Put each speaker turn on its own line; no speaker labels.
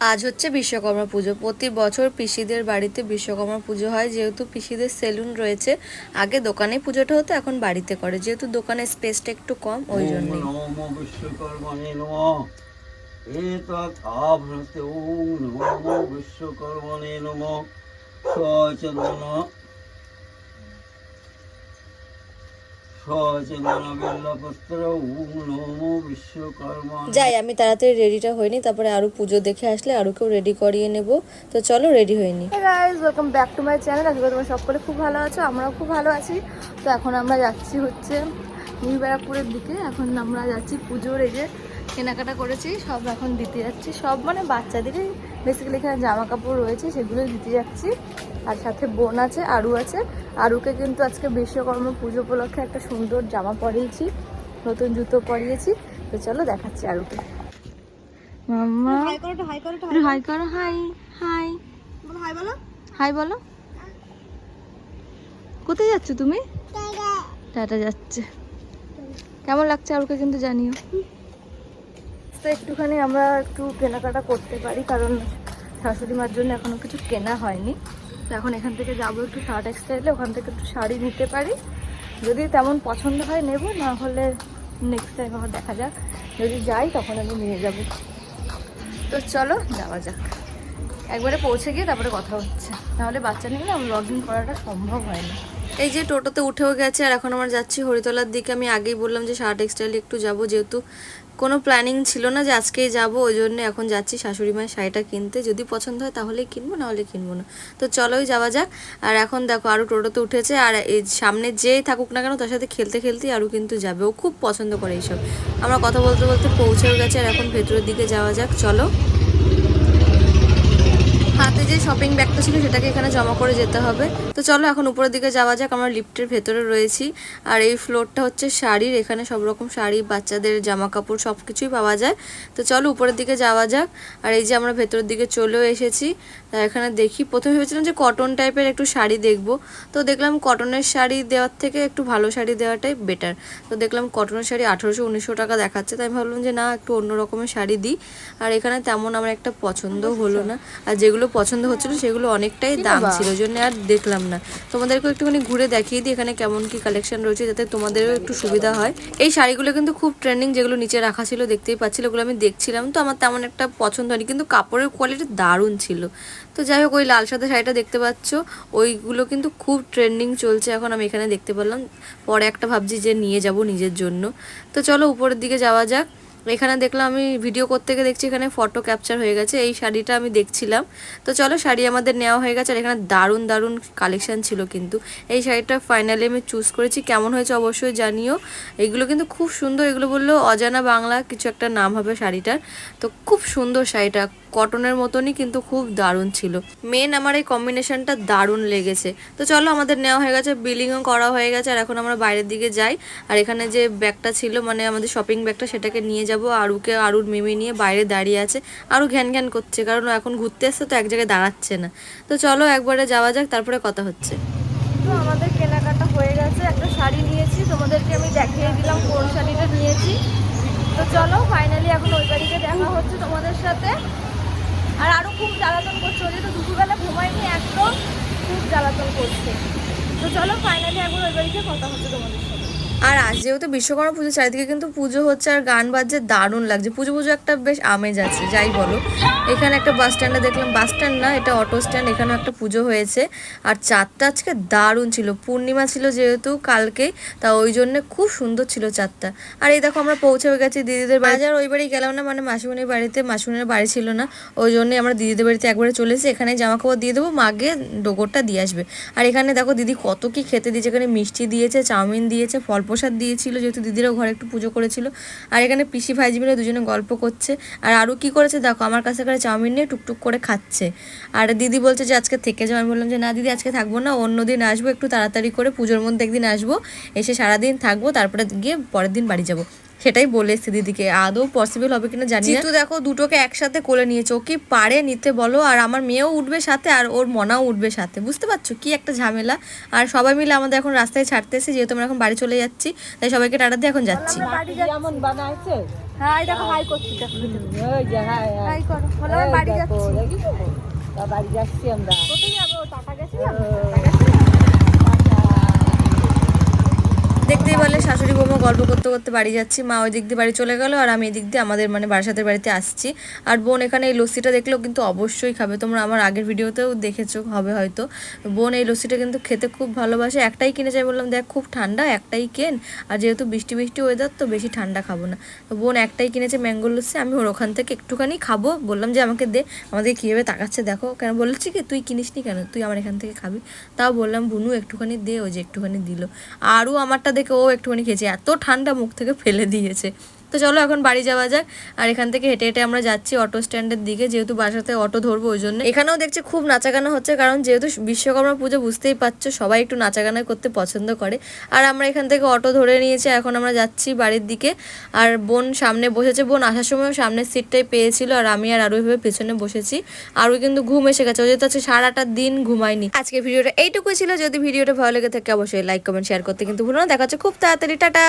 আজ হচ্ছে বিশ্বকর্মা পুজো। প্রতি বছর পিসিদের বাড়িতে বিশ্বকর্মা পুজো হয়। যেহেতু পিসিদের সেলুন রয়েছে আগে দোকানে পুজোটা হতো এখন বাড়িতে করে। যেহেতু দোকানের স্পেসটা একটু কম ওই জন্যই।
বিশ্বকর্মণে নম। সচন্দন
যাই আমি তাড়াতাড়ি রেডিটা হয়নি তারপরে আরও পুজো দেখে আসলে আরুকেও রেডি করিয়ে নেব। তো চলো রেডি হয়নি
guys welcome back to my channel আজকে তোমরা সকলে খুব ভালো আছো আমরাও খুব ভালো আছি। তো এখন আমরা যাচ্ছি হচ্ছে নিউ ব্যারাকপুরের দিকে। এখন আমরা যাচ্ছি পুজোর এই যে কেনাকাটা করেছি সব এখন দিতে যাচ্ছি। সব মানে বাচ্চাদেরই বেসিক্যালি এখানে জামা কাপড় রয়েছে সেগুলোই দিতে যাচ্ছি। আর সাথে বোন আছে আরু আছে। আরুকে কিন্তু আজকে বিশ্বকর্মা পুজো উপলক্ষে একটা সুন্দর জামা পরিয়েছি নতুন জুতো পরিয়েছি। তো চলো দেখাচ্ছি আরুকে। মাম্মা হাই করো হাই করো হাই করো। Hi hi. হাই বলো। কোথায় যাচ্ছ তুমি? টাটা। যাচ্ছে। কেমন লাগছে আরকে কিন্তু জানিও। তো একটুখানি আমরা একটু কেনাকাটা করতে পারি কারণ শাশুড়ি মার জন্য এখনও কিছু কেনা হয়নি। তো এখন এখান থেকে যাব একটু শার্ট এক্সটাইলে ওখান থেকে একটু শাড়ি নিতে পারি। যদি তেমন পছন্দ হয় নেব, না হলে নেক্সট টাইম আবার দেখা যাক। যদি যাই, তখন আমি নিয়ে যাব। তো চলো, যাওয়া যাক। একবারে পৌঁছে গিয়ে তারপরে কথা হচ্ছে। নাহলে বাচ্চা নিয়ে না ব্লগিং করাটা সম্ভব হয় না।
এই যে টোটোতে উঠেও গেছে, আর এখন আমার যাচ্ছি হরিতলার দিকে। আমি আগেই বললাম যে শার্ট টেক্সটাইলে একটু যাব, যেহেতু কোনো প্ল্যানিং ছিল না যে আজকেই যাব, ওই জন্য এখন যাচ্ছি শাশুড়ি মায়ের শাড়িটা কিনতে। যদি পছন্দ হয় তাহলেই কিনবো নাহলে কিনবো না। তো চলোই যাওয়া যাক। আর এখন দেখো আরও টোটোতে উঠেছে। আর এই সামনে যেই থাকুক না কেন, তার সাথে খেলতে খেলতেই আরও কিন্তু যাবে। ও খুব পছন্দ করে এইসব। আমরা কথা বলতে বলতে পৌঁছেও গেছে। আর এখন ভেতরের দিকে যাওয়া যাক। চলো। যে শপিং ব্যাগটা ছিল সেটাকে এখানে জমা করে যেতে হবে। তো চলো এখন উপরের দিকে যাওয়া যাক, আমরা লিফটের ভেতরে রয়েছি। আর এই ফ্লোরটা হচ্ছে শাড়ির, এখানে সব রকম শাড়ি, বাচ্চাদের জামা কাপড় সব কিছুই পাওয়া যায়। তো চলো উপরের দিকে যাওয়া যাক। আর এই যে আমরা ভেতরের দিকে চলেও এসেছি এখানে দেখি, প্রথমে ভেবেছিলাম যে কটন টাইপের একটু শাড়ি দেখব। তো দেখলাম কটনের শাড়ি দেওয়ার থেকে একটু ভালো শাড়ি দেওয়াটাই বেটার তো দেখলাম কটনের শাড়ি আঠারোশো উনিশশো টাকা দেখাচ্ছে, তাই ভাবলাম যে না, একটু অন্য রকমের শাড়ি দিই। আর এখানে তেমন আমার একটা পছন্দ হলো না। আর যেগুলো পছন্দ হচ্ছিল সেগুলো অনেকটাই দাম ছিল জন্য আর দেখলাম না। তোমাদেরকেও একটুখানি ঘুরে দেখিয়ে দিই এখানে কেমন কি কালেকশন রয়েছে যাতে তোমাদেরও একটু সুবিধা হয়। এই শাড়িগুলো কিন্তু খুব ট্রেন্ডিং যেগুলো নিচে রাখা ছিল দেখতেই পাচ্ছিল ওগুলো আমি দেখছিলাম তো আমার তেমন একটা পছন্দ হয়নি কিন্তু কাপড়ের কোয়ালিটি দারুণ ছিল। তো যাই হোক ওই লাল সাদা শাড়িটা দেখতে পাচ্ছ ওইগুলো কিন্তু খুব ট্রেন্ডিং চলছে এখন আমি এখানে দেখতে পারলাম পরে একটা ভাবছি যে নিয়ে যাব নিজের জন্য। তো চলো উপরের দিকে যাওয়া যাক। এখানে দেখলাম আমি ভিডিও করতে গিয়ে দেখছি এখানে ফটো ক্যাপচার হয়ে গেছে। এই শাড়িটা আমি দেখছিলাম। তো চলো শাড়ি আমাদের নেওয়া হয়ে গেছে আর এখানে দারুণ দারুণ কালেকশান ছিল কিন্তু। এই শাড়িটা ফাইনালি আমি চুজ করেছি। কেমন হয়েছে অবশ্যই জানিও। এগুলো কিন্তু খুব সুন্দর। এগুলো বললেও অজানা বাংলা, কিছু একটা নাম হবে শাড়িটার। তো খুব সুন্দর শাড়িটা। কটনের মতনই কিন্তু খুব দারুণ ছিল। মেন আমার এই কম্বিনেশনটা দারুণ লেগেছে। তো চলো আমাদের নেওয়া হয়ে গেছে বিলিংও করা হয়ে গেছে, আর এখন আমরা বাইরের দিকে যাই। আর এখানে যে ব্যাগটা ছিল মানে আমাদের শপিং ব্যাগটা সেটাকে নিয়ে যাব। আরুকে, আরুর মিমি নিয়ে বাইরে দাঁড়িয়ে আছে। আরও ঘ্যান ঘ্যান করছে, কারণ এখন ঘুরতে এসছে, তো এক জায়গায় দাঁড়াচ্ছে না। তো চলো একবারে যাওয়া যাক, তারপরে কথা হচ্ছে।
তো আমাদের কেনাকাটা হয়ে গেছে, একটা শাড়ি নিয়েছি, তোমাদেরকে আমি দেখিয়ে দিলাম কোন শাড়িটা নিয়েছি। তো চলো ফাইনালি এখন ওই বাড়িতে দেখা হচ্ছে তোমাদের সাথে। আর আরও খুব জ্বালাতন করছে যেহেতু দুপুরবেলা ঘুমায়নি একদম খুব জ্বালাতন করছে। তো চলো ফাইনালি এখন ওই বাড়িতে কথা হচ্ছে তোমাদের সাথে।
আর আজ যেহেতু বিশ্বকর্মা পুজো, চারিদিকে কিন্তু পুজো হচ্ছে আর গান বাজছে, দারুণ লাগছে। পুজো পুজো একটা বেশ আমেজ আছে, যাই বলো। এখানে একটা বাস স্ট্যান্ডে দেখলাম বাস স্ট্যান্ড না, এটা অটো স্ট্যান্ড এখানে একটা পুজো হয়েছে। আর চাঁদটা আজকে দারুণ ছিল, পূর্ণিমা ছিল যেহেতু কালকেই তা ওই জন্যে খুব সুন্দর ছিল চাঁদটা। আর এই দেখো, আমরা পৌঁছে গেছি দিদিদের বাড়ি। আর ওই বাড়ি গেলাম না মানে মাসিমণির বাড়িতে, মাসিমণির বাড়ি ছিল না। ওই জন্যই আমরা দিদিদের বাড়িতে একবারে চলে এসেছি। এখানে জামা কাপড় দিয়ে দেবো মাগে ডোগরটা দিয়ে আসবে। আর এখানে দেখো, দিদি কত কি খেতে দিয়েছে, এখানে মিষ্টি দিয়েছে, চাউমিন দিয়েছে, ফল প্রসাদ দিয়েছিল, যেহেতু দিদিরাও ঘরে একটু পুজো করেছিল। আর এখানে পিসি ভাইজি মিলে দুজনে গল্প করছে। আর আরও কি করেছে দেখো, আমার কাছে করে চাউমিন নিয়ে টুকটুক করে খাচ্ছে। আর দিদি বলছে যে, আজকে থেকে যাও। আমি বললাম যে, না দিদি, আজকে থাকব না, অন্য দিন আসব, একটু তাড়াতাড়ি করে পুজোর মধ্যে একদিন আসব। এসে সারাদিন থাকব, তারপরে গিয়ে পরের দিন বাড়ি যাব। সেটাই বলে এসছে দিদিকে আদৌ পসিবল হবে কিনা জানি না। দেখো দুটোকে একসাথে কোলে নিয়েছে ও কি পারে নিতে বলো? আর আমার মেয়েও উঠবে সাথে আর ওর মনাও উঠবে সাথে বুঝতে পারছ? কি একটা ঝামেলা। আর সবাই মিলে আমাদের এখন রাস্তায় ছাড়তেছে যেহেতু আমরা এখন বাড়ি চলে যাচ্ছি তাই সবাইকে টাটা দিয়ে এখন যাচ্ছি।
বাড়ি যাচ্ছি।
যেমন বানাইছে
হাই দেখো হাই করছি দেখো।
ওই যে হাই হাই
হাই করো বলো আমরা বাড়ি যাচ্ছি।
তা বাড়ি যাচ্ছি আমরা।
কোথায় যাব টাটা গেছি?
পারলে শাশুড়ি বৌমা গল্প করতে করতে বাড়ি যাচ্ছি। মা ওই দিক দিয়ে বাড়ি চলে গেল আর আমি এই দিক দিয়ে আমাদের মানে বারাসাতের বাড়িতে আসছি। আর বোন এখানে এই লস্যিটা দেখলেও কিন্তু অবশ্যই খাবে। তোমরা আমার আগের ভিডিওতেও দেখেছ, হবে হয়তো। বোন এই লস্যিটা কিন্তু খেতে খুব ভালোবাসে। একটাই কিনে যাই বললাম, দেখ, খুব ঠান্ডা, একটাই কেন। আর যেহেতু বৃষ্টি বৃষ্টি ওয়েদার তো বেশি ঠান্ডা খাব না। তো বোন একটাই কিনেছে ম্যাঙ্গো লস্যি, আমি ওর ওখান থেকে একটুখানি খাব। বললাম যে, আমাকে দে। আমাদের কীভাবে তাকাচ্ছে দেখো। কেন বলছি কি, তুই কিনিসনি কেন? তুই আমার এখান থেকে খাবি? তাও বললাম, বুনু, একটুখানি দে। ও যে একটুখানি দিল। আরও আমারটা দেখে ও একটুখানি খেয়েছি। এত ঠান্ডা মুখ থেকে ফেলে দিয়েছে। তো চলো এখন বাড়ি যাওয়া যাক। আর এখান থেকে হেঁটে হেঁটে আমরা যাচ্ছি অটো স্ট্যান্ডের দিকে, যেহেতু বাসাতে অটো ধরবো ওই জন্য। এখানেও দেখছি খুব নাচাগানা হচ্ছে, কারণ যেহেতু বিশ্বকর্মা পুজো বুঝতেই পারছ, সবাই একটু নাচাগানা করতে পছন্দ করে। আর আমরা এখান থেকে অটো ধরে নিয়েছি, এখন আমরা যাচ্ছি বাড়ির দিকে। আর বোন সামনে বসেছে, বোন আসার সময়ও সামনের সিটটাই পেয়েছিল, আর আমি আর আরও ভেবে পেছনে বসেছি। আর ওই কিন্তু ঘুম এসে গেছে যেহেতু আজকে সারাটা দিন ঘুমায়নি। আজকে ভিডিওটা এইটুকুই ছিল, যদি ভিডিওটা ভালো লেগে থাকে অবশ্যই লাইক কমেন্ট শেয়ার করতে কিন্তু ভুলো না। দেখা হচ্ছে খুব তাড়াতাড়ি, টাটা!